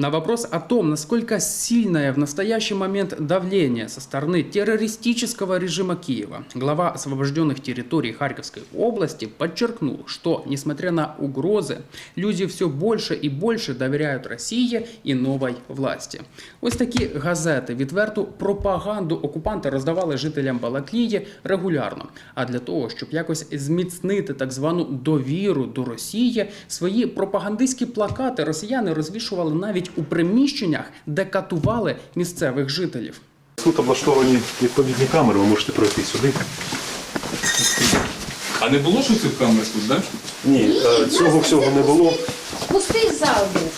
На вопрос о том, насколько сильное в настоящий момент давление со стороны террористического режима Киева, глава освобожденных территорий Харьковской области подчеркнул, что, несмотря на угрозы, люди все больше и больше доверяют Росії і новій власті. Ось такі газети відверту пропаганду окупанти роздавали жителям Балаклії регулярно. А для того, щоб якось зміцнити так звану довіру до Росії, свої пропагандистські плакати росіяни розвішували навіть у приміщеннях, де катували місцевих жителів. Тут облаштовані відповідні камери, ви можете пройти сюди. А не було щось в камерах тут, да? Ні, е, цього всього не було. Пустий зал був.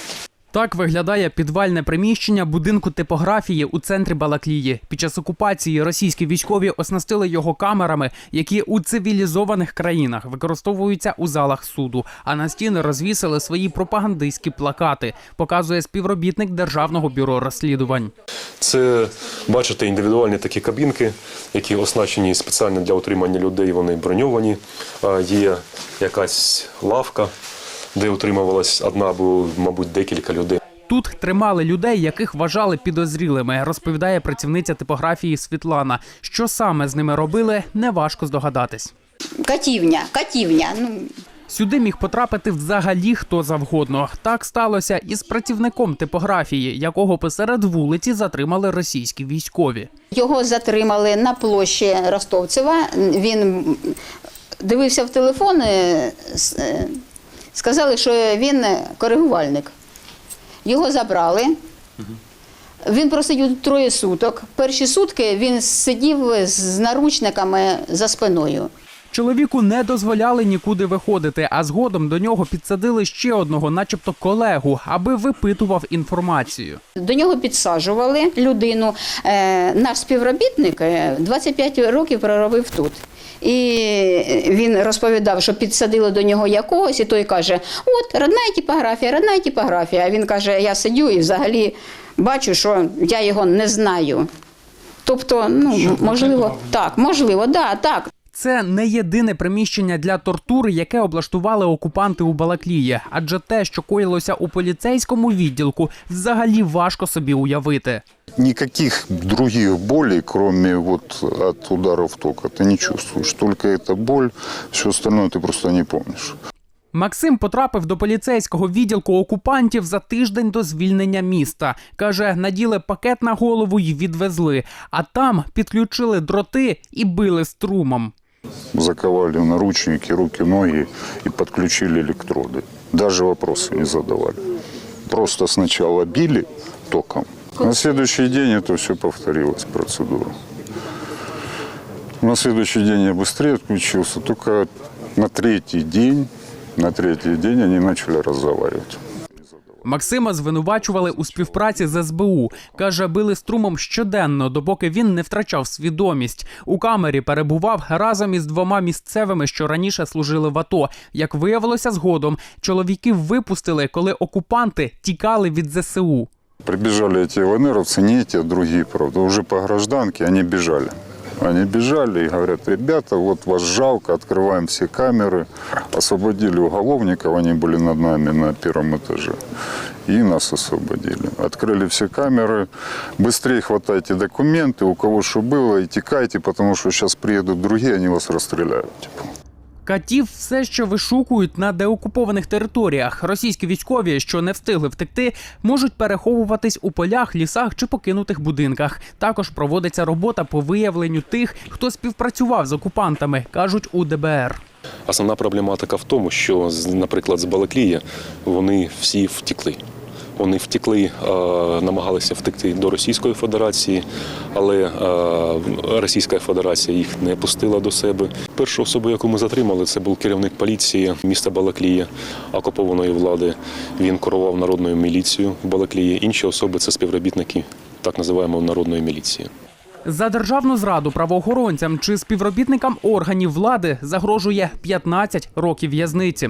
Так виглядає підвальне приміщення будинку типографії у центрі Балаклії. Під час окупації російські військові оснастили його камерами, які у цивілізованих країнах використовуються у залах суду. А на стіни розвісили свої пропагандистські плакати. Показує співробітник державного бюро розслідувань. Це, бачите, індивідуальні такі кабінки, які оснащені спеціально для утримання людей, вони броньовані. Є якась лавка, де утримувалась одна або, мабуть, декілька людей. Тут тримали людей, яких вважали підозрілими, розповідає працівниця типографії Світлана. Що саме з ними робили, неважко здогадатись. Катівня, катівня. Ну, Сюди міг потрапити взагалі хто завгодно. Так сталося і з працівником типографії, якого посеред вулиці затримали російські військові. його затримали на площі Ростовцева. Він дивився в телефон, е, сказали, що він коригувальник. Його забрали. Він просидів троє суток. Перші сутки він сидів з наручниками за спиною. Чоловіку не дозволяли нікуди виходити, а згодом до нього підсадили ще одного, начебто колегу, аби випитував інформацію. До нього підсаджували людину. Е, Наш співробітник е, 25 років проробив тут. І він розповідав, що підсадили до нього якогось, і той каже: От, родна типографія, родна типографія. А він каже: Я сидю і взагалі бачу, що я його не знаю. Тобто, ну можливо, так, можливо, да, так. Це не єдине приміщення для тортури, яке облаштували окупанти у Балаклії, адже те, що коїлося у поліцейському відділку, взагалі важко собі уявити. Никаких других болей, кроме вот от ударов тока, ты не чувствуешь. Только эта боль, все остальное ты просто не помнишь. Максим потрапив до поліцейського відділку окупантів за тиждень до звільнення міста. Каже, наділи пакет на голову і відвезли. А там підключили дроти і били струмом. Заковали наручники руки, ноги и подключили электроды. Даже вопросы не задавали. Просто сначала били током. На следующий день это все повторилось, процедура. На следующий день я быстрее отключился, только на третий день, на третий день они начали разговаривать. Максима звинувачували у співпраці з СБУ. Каже, били струмом щоденно, допоки він не втрачав свідомість. У камері перебував разом із двома місцевими, що раніше служили в АТО. Як виявилося згодом, чоловіків випустили, коли окупанти тікали від ЗСУ. Прибежали эти ЛНРовцы, не эти, а другие, правда, уже по гражданке, они бежали. Они бежали и говорят, ребята, вот вас жалко, открываем все камеры. Освободили уголовников, они были над нами на первом этаже. И нас освободили. Открыли все камеры, быстрее хватайте документы, у кого что было, и текайте, потому что сейчас приедут другие, они вас расстреляют. Типа. Катів все ще вишукують на деокупованих територіях. Російські військові, що не встигли втекти, можуть переховуватись у полях, лісах чи покинутих будинках. Також проводиться робота по виявленню тих, хто співпрацював з окупантами, кажуть у ДБР. Основна проблематика в тому, що, наприклад, з Балаклії вони всі втекли. Вони втекли, е, намагалися втекти до Російської Федерації, але е, Російська Федерація їх не пустила до себе. Першу особу, яку ми затримали, це був керівник поліції міста Балаклія, окупованої влади. Він керував народною міліцією в Балаклії. Інші особи це співробітники так називаємо народної міліції. За державну зраду правоохоронцям чи співробітникам органів влади загрожує 15 років в'язниці.